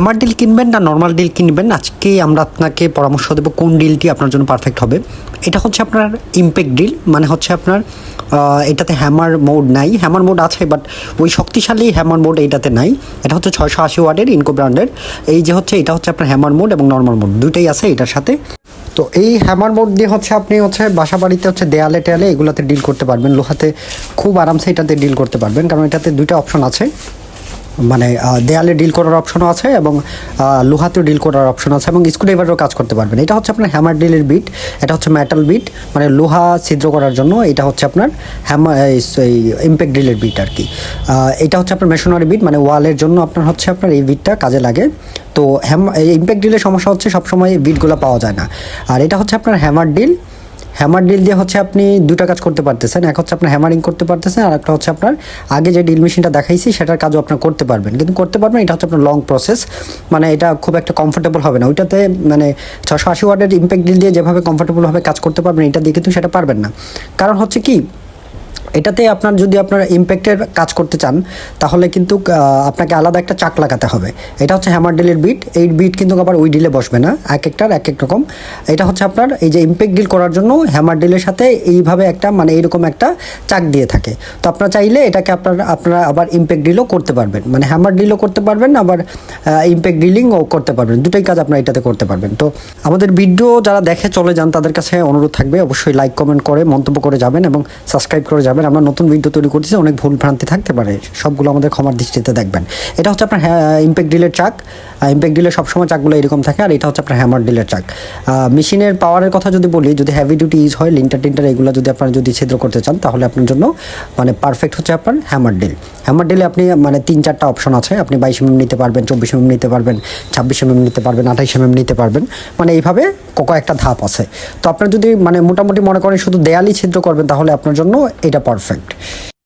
Hammer deal কিনবেন না normal deal কিনবেন আজকে আমরা আপনাকে পরামর্শ দেবো কোন ডিলটি আপনার জন্য পারফেক্ট হবে। এটা হচ্ছে আপনার ইমপ্যাক্ট ডিল মানে হচ্ছে আপনার এটাতে হ্যামার মোড নাই। হ্যামার মোড আছে বাট ওই শক্তিশালী হ্যামার মোড এইটাতে নাই। এটা হচ্ছে ছয়শো আশি ওয়ার্ডের ইনকো ব্র্যান্ডের এই যে হচ্ছে, এটা হচ্ছে আপনার হ্যামার মোড এবং নর্মাল মোড দুইটাই আছে এটার সাথে। তো এই হ্যামার মোড দিয়ে হচ্ছে আপনি হচ্ছে বাসা বাড়িতে হচ্ছে দেয়ালে টেয়ালে এগুলোতে ডিল করতে পারবেন। লোহাতে খুব আরামসে এটাতে ডিল করতে পারবেন, কারণ এটাতে দুইটা অপশন আছে। মানে দেয়ালে ডিল করার অপশনও আছে এবং লোহাতেও ডিল করার অপশন আছে এবং স্ক্রুড্রাইভারও কাজ করতে পারবেন। এটা হচ্ছে আপনার হ্যামার ডিলের বিট এটা হচ্ছে মেটাল বিট মানে লোহা ছিদ্র করার জন্য এটা হচ্ছে আপনার হ্যামার এই ইম্প্যাক্ট ডিলের বিট আর কি। এটা হচ্ছে আপনার মেশনারি বিট মানে ওয়ালের জন্য আপনার হচ্ছে আপনার এই বিটটা কাজে লাগে। তো হ্যাম ইম্প্যাক্ট ডিলের সমস্যা হচ্ছে সবসময় বিটগুলো পাওয়া যায় না। আর এটা হচ্ছে আপনার হ্যামার ডিল হ্যামার ডিল দিয়ে হচ্ছে আপনি দুটা কাজ করতে পারতেছেন। এক হচ্ছে আপনার হ্যামারিং করতে পারতেছেন আর একটা হচ্ছে আপনার আগে যে ডিল মেশিনটা দেখাইছি, সেটার কাজও আপনার করতে পারবেন। কিন্তু করতে পারবেন এটা হচ্ছে আপনার লং প্রসেস মানে এটা খুব একটা কমফোর্টেবল হবে না। ওইটাতে মানে ছশো আশি ওয়ার্ডের ইম্প্যাক্ট ডিল দিয়ে যেভাবে কমফোর্টেবলভাবে কাজ করতে পারবেন, এটা দিয়ে কিন্তু সেটা পারবেন না। কারণ হচ্ছে কি এটাতে আপনার যদি আপনার ইম্প্যাক্টের কাজ করতে চান, তাহলে কিন্তু আপনাকে আলাদা একটা চাক লাগাতে হবে। এটা হচ্ছে হ্যামার ডিলের বিট এই বিট কিন্তু আবার ওই ডিলে বসবে না, এক একটার এক এক রকম। এটা হচ্ছে আপনার এই যে ইম্প্যাক্ট ডিল করার জন্য হ্যামার ডিলের সাথে এইভাবে একটা মানে এইরকম একটা চাক দিয়ে থাকে। তো আপনারা চাইলে এটাকে আপনার, আপনারা আবার ইম্প্যাক্ট ডিলও করতে পারবেন। মানে হ্যামার ডিলও করতে পারবেন, আবার ইম্প্যাক্ট ডিলিংও করতে পারবেন। দুটোই কাজ আপনারা এটাতে করতে পারবেন। তো আমাদের ভিডিও যারা দেখে চলে যান, তাদের কাছে অনুরোধ থাকবে। অবশ্যই লাইক কমেন্ট করে মন্তব্য করে যাবেন এবং সাবস্ক্রাইব করে যাবেন। আমরা নতুন ভিডিও তৈরি করতেছি, অনেক ভুল ভ্রান্তি থাকতে পারে, সবগুলো আমাদের ক্ষমার দৃষ্টিতে দেখবেন। এটা হচ্ছে আপনার ইম্প্যাক্ট ডিলের চাক। ইম্প্যাক্ট ডিলের সবসময় চাকগুলো এরকম থাকে, আর এটা হচ্ছে আপনার হ্যামার ডিলের চাক। মেশিনের পাওয়ারের কথা যদি বলি, যদি হ্যাভি ডিউটি ইউজ হয় লিন্টার টিন্টার এগুলো যদি আপনারা যদি ছিদ্র করতে চান, তাহলে আপনার জন্য মানে পারফেক্ট হচ্ছে আপনার হ্যামার ডিল হ্যামার ডিলে আপনি মানে তিন চারটা অপশন আছে, আপনি বাইশ এমএম নিতে পারবেন, চব্বিশ এমএম নিতে পারবেন, ছাব্বিশ এমএম নিতে পারবেন, আঠাইশ এমএম নিতে পারবেন মানে এইভাবে কয়েকটা ধাপ আছে। তো আপনার যদি মানে মোটামুটি মনে করেন শুধু দেয়ালি ছিদ্র করবেন, তাহলে আপনার জন্য এটা পারফেক্ট